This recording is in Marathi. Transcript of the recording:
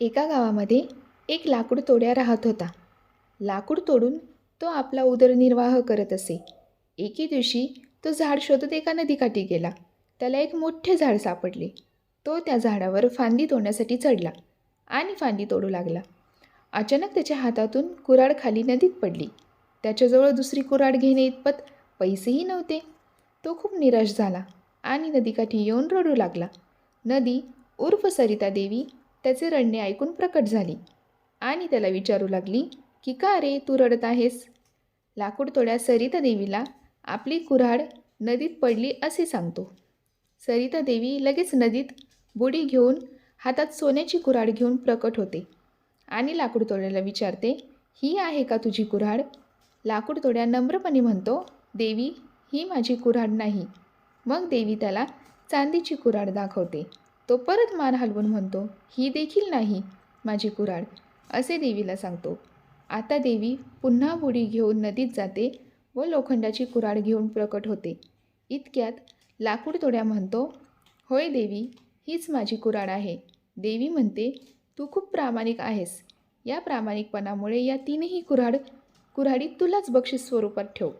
एका गावामध्ये एक लाकूड तोड्या राहत होता. लाकूड तोडून तो आपला उदरनिर्वाह करत असे. एके दिवशी तो झाड शोधत एका नदीकाठी गेला. त्याला एक मोठे झाड सापडले. तो त्या झाडावर फांदी तोडण्यासाठी चढला आणि फांदी तोडू लागला. अचानक त्याच्या हातातून कुराड खाली नदीत पडली. त्याच्याजवळ दुसरी कुराड घेणे इतपत पैसेही नव्हते. तो खूप निराश झाला आणि नदीकाठी येऊन रडू लागला. नदी उर्फ सरिता देवी त्याचे रडणे ऐकून प्रकट झाली. आणि त्याला विचारू लागली की का रे तू रडत आहेस? लाकूड तोड्या सरिता देवीला आपली कुऱ्हाड नदीत पडली असे सांगतो. सरिता देवी लगेच नदीत बुडी घेऊन हातात सोन्याची कुऱ्हाड घेऊन प्रकट होते. आणि लाकूड तोड्याला विचारते ही आहे का तुझी कुऱ्हाड? लाकूड तोड्या नम्रपणे म्हणतो देवी ही माझी कुऱ्हाड नाही. मग देवी त्याला चांदीची कुऱ्हाड दाखवते. तो परत मान हलवून म्हणतो ही देखील नाही माझी कुऱ्हाड असे देवीला सांगतो. आता देवी पुन्हा बुडी घेऊन नदीत जाते व लोखंडाची कुऱ्हाड घेऊन प्रकट होते. इतक्यात लाकूड तोड्या म्हणतो होय देवी हीच माझी कुऱ्हाड आहे. देवी म्हणते तू खूप प्रामाणिक आहेस. या प्रामाणिकपणामुळे या तीनही कुऱ्हाड कुऱ्हाडीत तुलाच बक्षीस स्वरूपात ठेव.